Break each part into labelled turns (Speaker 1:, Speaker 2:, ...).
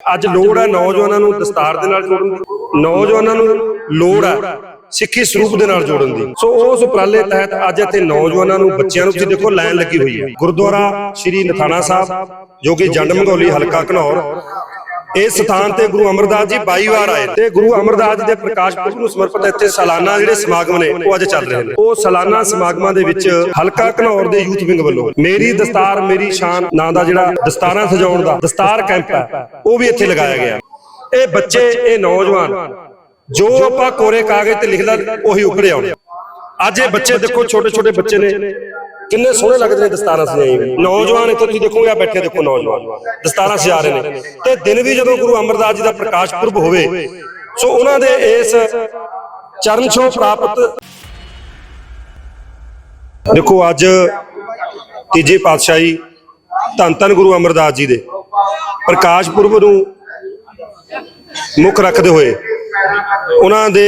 Speaker 1: ਅੱਜ ਲੋੜ ਹੈ ਨੌਜਵਾਨਾਂ ਨੂੰ ਦਸਤਾਰ ਦੇ ਨਾਲ ਜੋੜਨ ਦੀ। ਨੌਜਵਾਨਾਂ ਨੂੰ ਲੋੜ ਹੈ ਸਿੱਖੀ ਸਰੂਪ ਦੇ ਨਾਲ ਜੋੜਨ ਦੀ। ਸੋ ਉਸ ਉਪਰਾਲੇ ਤਹਿਤ ਅੱਜ ਇੱਥੇ ਨੌਜਵਾਨਾਂ ਨੂੰ ਬੱਚਿਆਂ ਨੂੰ ਤੁਸੀਂ ਦੇਖੋ ਲਾਈਨ ਲੱਗੀ ਹੋਈ ਹੈ। ਗੁਰਦੁਆਰਾ ਸ਼੍ਰੀ ਨਥਾਣਾ ਸਾਹਿਬ, ਜੋ ਕਿ ਜੰਡ ਮੰਗੌਲੀ ਹਲਕਾ ਘਨੌਰ। ਇਸ ਸਥਾਨ ਤੇ ਗੁਰੂ ਅਮਰਦਾਸ ਜੀ 22 ਵਾਰ ਆਏ ਤੇ ਗੁਰੂ ਅਮਰਦਾਸ ਜੀ ਦੇ ਪ੍ਰਕਾਸ਼ ਪੁਰਬ ਨੂੰ ਸਮਰਪਿਤ ਇੱਥੇ ਸਾਲਾਨਾ ਜਿਹੜੇ ਸਮਾਗਮ ਨੇ, ਉਹ ਅੱਜ ਚੱਲ ਰਹੇ ਨੇ। ਉਹ ਸਾਲਾਨਾ ਸਮਾਗਮਾਂ ਦੇ ਵਿੱਚ ਹਲਕਾ ਘਨੌਰ ਦੇ ਯੂਥ ਵਿੰਗ ਵੱਲੋਂ ਮੇਰੀ ਦਸਤਾਰ, ਮੇਰੀ ਸ਼ਾਨ, ਨਾਂ ਦਾ ਜਿਹੜਾ ਦਸਤਾਰਾਂ ਸਜਾਉਣ ਦਾ ਦਸਤਾਰ ਕੈਂਪ ਹੈ, ਉਹ ਵੀ ਇੱਥੇ ਲਗਾਇਆ ਗਿਆ। ਇਹ ਬੱਚੇ, ਇਹ ਨੌਜਵਾਨ, ਜੋ ਆਪਾਂ ਕੋਰੇ ਕਾਗਜ਼ ਤੇ ਲਿਖਦਾ, ਉਹੀ ਉੱਪਰੇ ਆਉਣੇ। ਅੱਜ ਇਹ ਬੱਚੇ ਦੇਖੋ ਛੋਟੇ ਛੋਟੇ ਬੱਚੇ ਨੇ। ਕਿੰਨੇ ਸੋਹਣੇ ਲੱਗਦੇ ਨੇ ਦਸਤਾਰਾਂ ਸਜਾਈ ਹੋਈ। ਨੌਜਵਾਨ ਇੱਥੇ ਤੁਸੀਂ ਦੇਖੋਗੇ ਆ ਬੈਠੇ ਦੇਖੋ ਨੌਜਵਾਨ। ਦਸਤਾਰਾਂ ਸਜਾ ਰਹੇ ਨੇ। ਤੇ ਦਿਨ ਵੀ ਜਦੋਂ ਗੁਰੂ ਅਮਰਦਾਸ ਜੀ ਦਾ ਪ੍ਰਕਾਸ਼ ਪੁਰਬ ਹੋਵੇ, ਸੋ ਉਹਨਾਂ ਦੇ ਇਸ ਚਰਨ ਛੋਹ ਪ੍ਰਾਪਤ ਦੇਖੋ ਅੱਜ ਤੀਜੀ ਪਾਤਸ਼ਾਹੀ ਧੰਨ ਧੰਨ ਗੁਰੂ ਅਮਰਦਾਸ ਜੀ ਦੇ ਪ੍ਰਕਾਸ਼ ਪੁਰਬ ਨੂੰ ਮੁੱਖ ਰੱਖਦੇ ਹੋਏ ਉਹਨਾਂ ਦੇ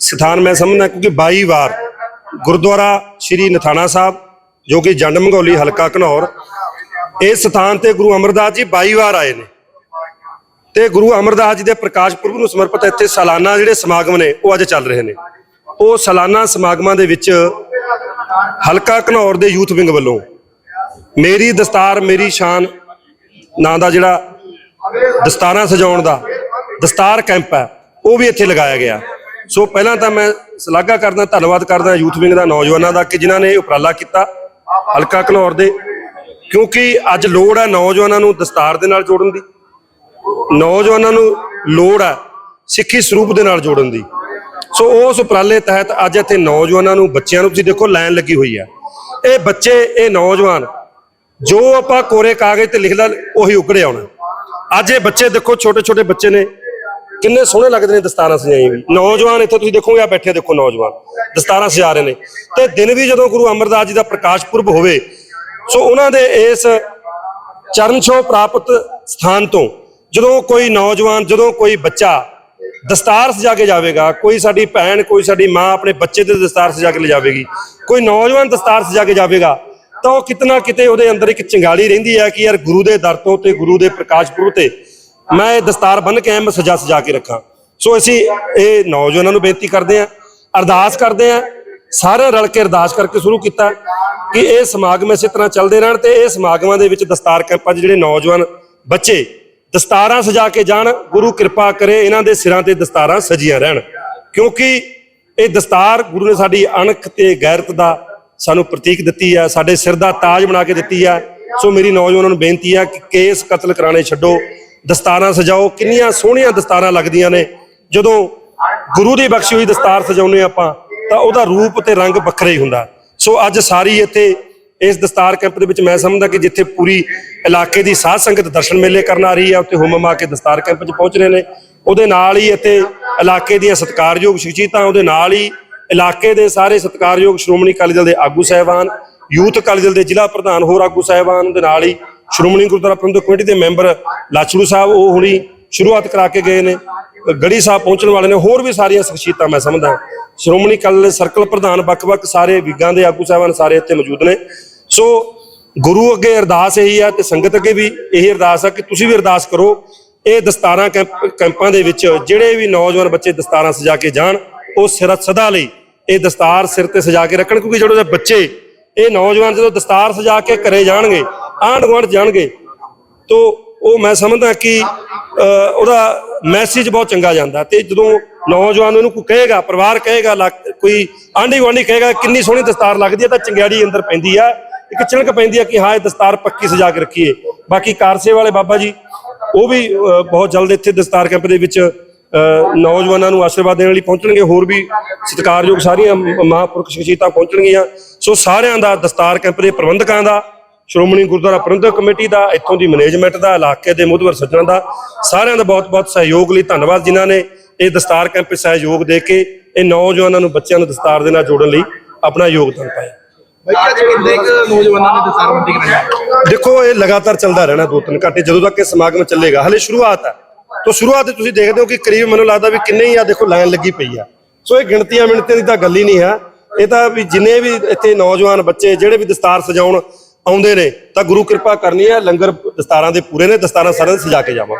Speaker 1: ਸਥਾਨ ਮੈਂ ਸਮਝਦਾ ਕਿਉਂਕਿ 22 ਵਾਰ ਗੁਰਦੁਆਰਾ ਸ਼੍ਰੀ ਨਥਾਣਾ ਸਾਹਿਬ ਜੋ ਕਿ ਜੰਡ ਮੰਗੌਲੀ ਹਲਕਾ ਘਨੌਰ ਇਸ ਸਥਾਨ ਤੇ ਗੁਰੂ ਅਮਰਦਾਸ ਜੀ 22 ਵਾਰ ਆਏ ਨੇ। ਤੇ ਗੁਰੂ ਅਮਰਦਾਸ ਜੀ ਦੇ ਪ੍ਰਕਾਸ਼ ਪੁਰਬ ਨੂੰ ਸਮਰਪਿਤ ਇੱਥੇ ਸਾਲਾਨਾ ਜਿਹੜੇ ਸਮਾਗਮ ਨੇ, ਉਹ ਅੱਜ ਚੱਲ ਰਹੇ ਨੇ। ਉਹ ਸਾਲਾਨਾ ਸਮਾਗਮਾਂ ਦੇ ਵਿੱਚ ਹਲਕਾ ਘਨੌਰ ਦੇ ਯੂਥ ਵਿੰਗ ਵੱਲੋਂ ਮੇਰੀ ਦਸਤਾਰ, ਮੇਰੀ ਸ਼ਾਨ ਨਾਂ ਦਾ ਜਿਹੜਾ ਦਸਤਾਰਾਂ ਸਜਾਉਣ ਦਾ ਦਸਤਾਰ ਕੈਂਪ ਹੈ, ਉਹ ਵੀ ਇੱਥੇ ਲਗਾਇਆ ਗਿਆ। ਸੋ ਪਹਿਲਾਂ ਤਾਂ ਮੈਂ ਸ਼ਲਾਘਾ ਕਰਦਾ, ਧੰਨਵਾਦ ਕਰਦਾ ਯੂਥ ਵਿੰਗ ਦਾ ਨੌਜਵਾਨਾਂ ਦਾ ਕਿ ਜਿਨ੍ਹਾਂ ਨੇ ਉਪਰਾਲਾ ਕੀਤਾ। ਹਲਕਾ ਘਲੌਰ ਦੇ, ਕਿਉਂਕਿ ਅੱਜ ਲੋੜ ਹੈ ਨੌਜਵਾਨਾਂ ਨੂੰ ਦਸਤਾਰ ਦੇ ਨਾਲ ਜੋੜਨ ਦੀ। ਨੌਜਵਾਨਾਂ ਨੂੰ ਲੋੜ ਹੈ ਸਿੱਖੀ ਸਰੂਪ ਦੇ ਨਾਲ ਜੋੜਨ ਦੀ। ਸੋ ਉਸ ਉਪਰਾਲੇ ਤਹਿਤ ਅੱਜ ਇੱਥੇ ਨੌਜਵਾਨਾਂ ਨੂੰ, ਬੱਚਿਆਂ ਨੂੰ ਤੁਸੀਂ ਦੇਖੋ, ਲਾਈਨ ਲੱਗੀ ਹੋਈ ਹੈ ਇਹ ਬੱਚੇ, ਇਹ ਨੌਜਵਾਨ, ਜੋ ਆਪਾਂ ਕੋਰੇ ਕਾਗਜ਼ ਤੇ ਲਿਖ ਲਿਖਦਾ, ਉਹੀ ਉੱਗੜੇ ਆਉਣਾ। ਅੱਜ ਇਹ ਬੱਚੇ ਦੇਖੋ ਛੋਟੇ ਛੋਟੇ ਬੱਚੇ ਨੇ ਕਿੰਨੇ ਸੋਹਣੇ ਲੱਗਦੇ ਨੇ ਦਸਤਾਰਾਂ ਸਜਾਈ ਵੀ ਨੌਜਵਾਨ ਇੱਥੇ ਤੁਸੀਂ ਦੇਖੋਗੇ, ਆ ਬੈਠੇ ਦੇਖੋ ਨੌਜਵਾਨ, ਦਸਤਾਰਾਂ ਸਜਾ ਰਹੇ ਨੇ। ਤੇ ਦਿਨ ਵੀ ਜਦੋਂ ਗੁਰੂ ਅਮਰਦਾਸ ਜੀ ਦਾ ਪ੍ਰਕਾਸ਼ ਪੁਰਬ ਹੋਵੇ, ਸੋ ਉਹਨਾਂ ਦੇ ਇਸ ਚਰਨ ਛੋ ਪ੍ਰਾਪਤ ਸਥਾਨ ਤੋਂ ਜਦੋਂ ਕੋਈ ਨੌਜਵਾਨ, ਜਦੋਂ ਕੋਈ ਬੱਚਾ ਦਸਤਾਰ ਸਜਾ ਕੇ ਜਾਵੇਗਾ, ਕੋਈ ਸਾਡੀ ਭੈਣ, ਕੋਈ ਸਾਡੀ ਮਾਂ ਆਪਣੇ ਬੱਚੇ ਤੇ ਦਸਤਾਰ ਸਜਾ ਕੇ ਲਿਜਾਵੇਗੀ, ਕੋਈ ਨੌਜਵਾਨ ਦਸਤਾਰ ਸਜਾ ਕੇ ਜਾਵੇਗਾ, ਤਾਂ ਉਹ ਕਿਤਨਾ ਕਿਤੇ ਉਹਦੇ ਅੰਦਰ ਇੱਕ ਚੰਗਾਲੀ ਰਹਿੰਦੀ ਹੈ ਕਿ ਯਾਰ ਗੁਰੂ ਦੇ ਦਰ ਤੋਂ ਤੇ ਗੁਰੂ ਦੇ ਪ੍ਰਕਾਸ਼ ਪੁਰਬ ਤੇ ਮੈਂ ਇਹ ਦਸਤਾਰ ਬੰਨ ਕੇ ਐਂ ਮੈਂ ਸਜਾ ਸਜਾ ਕੇ ਰੱਖਾਂ। ਸੋ ਅਸੀਂ ਇਹ ਨੌਜਵਾਨਾਂ ਨੂੰ ਬੇਨਤੀ ਕਰਦੇ ਆਂ ਅਰਦਾਸ ਕਰਦੇ ਆਂ ਸਾਰੇ ਰਲ ਕੇ ਅਰਦਾਸ ਕਰਕੇ ਸ਼ੁਰੂ ਕੀਤਾ ਕਿ ਇਹ ਸਮਾਗਮ ਇਸੇ ਤਰ੍ਹਾਂ ਚੱਲਦੇ ਰਹਿਣ ਤੇ ਇਹ ਸਮਾਗਮਾਂ ਦੇ ਵਿੱਚ ਦਸਤਾਰ ਕੈਂਪਾਂ 'ਚ ਜਿਹੜੇ ਨੌਜਵਾਨ ਬੱਚੇ ਦਸਤਾਰਾਂ ਸਜਾ ਕੇ ਜਾਣ, ਗੁਰੂ ਕਿਰਪਾ ਕਰੇ, ਇਹਨਾਂ ਦੇ ਸਿਰਾਂ ਤੇ ਦਸਤਾਰਾਂ ਸਜੀਆਂ ਰਹਿਣ। ਕਿਉਂਕਿ ਇਹ ਦਸਤਾਰ ਗੁਰੂ ਨੇ ਸਾਡੀ ਅਣਖ ਤੇ ਗੈਰਤ ਦਾ ਸਾਨੂੰ ਪ੍ਰਤੀਕ ਦਿੱਤੀ ਆ, ਸਾਡੇ ਸਿਰ ਦਾ ਤਾਜ ਬਣਾ ਕੇ ਦਿੱਤੀ ਆ। ਸੋ ਮੇਰੀ ਨੌਜਵਾਨਾਂ ਨੂੰ ਬੇਨਤੀ ਆ ਕਿ ਕੇਸ ਕਤਲ ਕਰਾਣੇ ਛੱਡੋ ਦਸਤਾਰਾਂ ਸਜਾਓ, ਕਿੰਨੀਆਂ ਸੋਹਣੀਆਂ ਦਸਤਾਰਾਂ ਲੱਗਦੀਆਂ ਨੇ। ਜਦੋਂ ਗੁਰੂ ਦੀ ਬਖਸ਼ੀ ਹੋਈ ਦਸਤਾਰ ਸਜਾਉਂਦੇ ਆਪਾਂ, ਤਾਂ ਉਹਦਾ ਰੂਪ ਤੇ ਰੰਗ ਵੱਖਰਾ ਹੀ ਹੁੰਦਾ। ਸੋ ਅੱਜ ਸਾਰੀ ਇੱਥੇ ਇਸ ਦਸਤਾਰ ਕੈਂਪ ਦੇ ਵਿੱਚ ਮੈਂ ਸਮਝਦਾ ਕਿ ਜਿੱਥੇ ਪੂਰੀ ਇਲਾਕੇ ਦੀ ਸਾਧ ਸੰਗਤ ਦਰਸ਼ਨ ਮੇਲੇ ਕਰਨ ਆ ਰਹੀ ਹੈ ਉੱਥੇ ਹੁਮਮ ਆ ਕੇ ਦਸਤਾਰ ਕੈਂਪ 'ਚ ਪਹੁੰਚ ਰਹੇ ਨੇ। ਉਹਦੇ ਨਾਲ ਹੀ ਇੱਥੇ ਇਲਾਕੇ ਦੀਆਂ ਸਤਿਕਾਰਯੋਗ ਸ਼ਖਸੀਅਤਾਂ ਉਹਦੇ ਨਾਲ ਹੀ ਇਲਾਕੇ ਦੇ ਸਾਰੇ ਸਤਿਕਾਰਯੋਗ ਸ਼੍ਰੋਮਣੀ ਅਕਾਲੀ ਦਲ ਦੇ ਆਗੂ ਸਾਹਿਬਾਨ, ਯੂਥ ਅਕਾਲੀ ਦਲ ਦੇ ਜ਼ਿਲ੍ਹਾ ਪ੍ਰਧਾਨ ਹੋਰ ਆਗੂ ਸਾਹਿਬਾਨ ਦੇ ਨਾਲ ਹੀ ਸ਼੍ਰੋਮਣੀ ਗੁਰਦੁਆਰਾ ਪ੍ਰਬੰਧਕ ਕਮੇਟੀ ਦੇ ਮੈਂਬਰ ਲਾਚੜੂ ਸਾਹਿਬ, ਉਹ ਹੁਣੀ ਸ਼ੁਰੂਆਤ ਕਰਾ ਕੇ ਗਏ ਨੇ। ਗੜੀ ਸਾਹਿਬ ਪਹੁੰਚਣ ਵਾਲੇ ਨੇ, ਹੋਰ ਵੀ ਸਾਰੀਆਂ ਸ਼ਖਸੀਅਤਾਂ ਮੈਂ ਸਮਝਦਾ। ਸ਼੍ਰੋਮਣੀ ਅਕਾਲੀ ਸਰਕਲ ਪ੍ਰਧਾਨ ਵੱਖ-ਵੱਖ ਸਾਰੇ ਵਿਗਾਂ ਦੇ ਆਗੂ ਸਾਹਿਬਾਨ ਸਾਰੇ ਇੱਥੇ ਮੌਜੂਦ ਨੇ। ਸੋ ਗੁਰੂ ਅੱਗੇ ਅਰਦਾਸ ਇਹੀ ਆ ਤੇ ਸੰਗਤ ਅੱਗੇ ਵੀ ਇਹੀ ਅਰਦਾਸ ਆ ਕਿ ਤੁਸੀਂ ਵੀ ਅਰਦਾਸ ਕਰੋ, ਇਹ ਦਸਤਾਰਾਂ ਕੈਂਪ, ਕੈਂਪਾਂ ਦੇ ਵਿੱਚ ਜਿਹੜੇ ਵੀ ਨੌਜਵਾਨ ਬੱਚੇ ਦਸਤਾਰਾਂ ਸਜਾ ਕੇ ਜਾਣ, ਉਹ ਸਿਰ ਸਦਾ ਲਈ ਇਹ ਦਸਤਾਰ ਸਿਰ ਤੇ ਸਜਾ ਕੇ ਰੱਖਣ, ਕਿਉਂਕਿ ਜਿਹੜੇ ਬੱਚੇ, ਇਹ ਨੌਜਵਾਨ ਜਦੋਂ ਦਸਤਾਰ ਸਜਾ ਕੇ ਘਰੇ ਜਾਣਗੇ ਆਂਢ ਗੁਆਂਢ ਜਾਣਗੇ। ਤੋ ਉਹ ਮੈਂ ਸਮਝਦਾ ਕਿ ਉਹਦਾ ਮੈਸੇਜ ਬਹੁਤ ਚੰਗਾ ਜਾਂਦਾ ਤੇ ਜਦੋਂ ਨੌਜਵਾਨ ਉਹਨੂੰ ਕੋਈ ਕਹੇਗਾ, ਪਰਿਵਾਰ ਕਹੇਗਾ ਲੱਕ- ਕੋਈ ਆਂਢੀ ਗੁਆਂਢੀ ਕਹੇਗਾ, ਕਿੰਨੀ ਸੋਹਣੀ ਦਸਤਾਰ ਲੱਗਦੀ ਹੈ ਤਾਂ ਚੰਗਿਆੜੀ ਅੰਦਰ ਪੈਂਦੀ ਆ, ਇੱਕ ਚਿਣਕ ਪੈਂਦੀ ਆ ਕਿ ਹਾਂ, ਇਹ ਦਸਤਾਰ ਪੱਕੀ ਸਜਾ ਕੇ ਰੱਖੀਏ। ਬਾਕੀ ਕਾਰਸੇ ਵਾਲੇ ਬਾਬਾ ਜੀ, ਉਹ ਵੀ ਬਹੁਤ ਜਲਦ ਇੱਥੇ ਦਸਤਾਰ ਕੈਂਪ ਦੇ ਵਿੱਚ ਨੌਜਵਾਨਾਂ ਨੂੰ ਆਸ਼ੀਰਵਾਦ ਦੇਣ ਲਈ ਪਹੁੰਚਣਗੇ, ਹੋਰ ਵੀ ਸਤਿਕਾਰਯੋਗ ਸਾਰੀਆਂ ਮਹਾਂਪੁਰਖ ਸ਼ਖਸੀਅਤਾਂ ਪਹੁੰਚਣਗੀਆਂ। ਸੋ ਸਾਰਿਆਂ ਦਾ ਦਸਤਾਰ ਕੈਂਪ ਦੇ ਪ੍ਰਬੰਧਕਾਂ ਦਾ ਸ਼੍ਰੋਮਣੀ ਗੁਰਦੁਆਰਾ ਪ੍ਰਬੰਧਕ ਕਮੇਟੀ ਦਾ ਇੱਥੋਂ ਦੀ ਮੈਨੇਜਮੈਂਟ ਦਾ ਇਲਾਕੇ ਦੇ ਮੁਦਵਰ ਸੱਜਣਾਂ ਦਾ ਸਾਰਿਆਂ ਦਾ ਬਹੁਤ-ਬਹੁਤ ਸਹਿਯੋਗ ਲਈ ਧੰਨਵਾਦ ਜਿਨ੍ਹਾਂ ਨੇ ਇਹ ਦਸਤਾਰ ਕੈਂਪ ਵਿੱਚ ਸਹਿਯੋਗ ਦੇ ਕੇ ਇਹ ਨੌਜਵਾਨਾਂ ਨੂੰ ਬੱਚਿਆਂ ਨੂੰ ਦਸਤਾਰ ਦੇ ਨਾਲ ਜੋੜਨ ਲਈ ਆਪਣਾ ਯੋਗਦਾਨ ਪਾਇਆ। ਦੇਖੋ ਇਹ ਲਗਾਤਾਰ ਚੱਲਦਾ ਰਹਿਣਾ ਦੋ ਤਿੰਨ ਘੰਟੇ ਜਦੋਂ ਤੱਕ ਇਹ ਸਮਾਗਮ ਚੱਲੇਗਾ ਹਲੇ ਸ਼ੁਰੂਆਤ ਹੈ। ਤੋਂ ਸ਼ੁਰੂਆਤ ਤੁਸੀਂ ਦੇਖਦੇ ਹੋ ਕਿ ਕਰੀਬ ਮੈਨੂੰ ਲੱਗਦਾ ਵੀ ਕਿੰਨੇ ਹੀ ਆ ਦੇਖੋ ਲਾਈਨ ਲੱਗੀ ਪਈ ਆ। ਸੋ ਇਹ ਗਿਣਤੀਆਂ ਮਿਣਤੀਆਂ ਦੀ ਤਾਂ ਗੱਲ ਹੀ ਨਹੀਂ ਹੈ। ਇਹ ਤਾਂ ਵੀ ਜਿੰਨੇ ਵੀ ਇੱਥੇ ਨੌਜਵਾਨ ਬੱਚੇ ਜਿਹੜੇ ਵੀ ਦਸਤਾਰ ਸਜਾਉਣ ਆਉਂਦੇ ਨੇ, ਤਾਂ ਗੁਰੂ ਕਿਰਪਾ ਕਰਨੀ ਹੈ, ਲੰਗਰ ਦਸਤਾਰਾਂ ਦੇ ਪੂਰੇ ਨੇ, ਦਸਤਾਰਾਂ ਸਾਰਿਆਂ ਦੇ ਸਜਾ ਕੇ ਜਾਵਾਂ।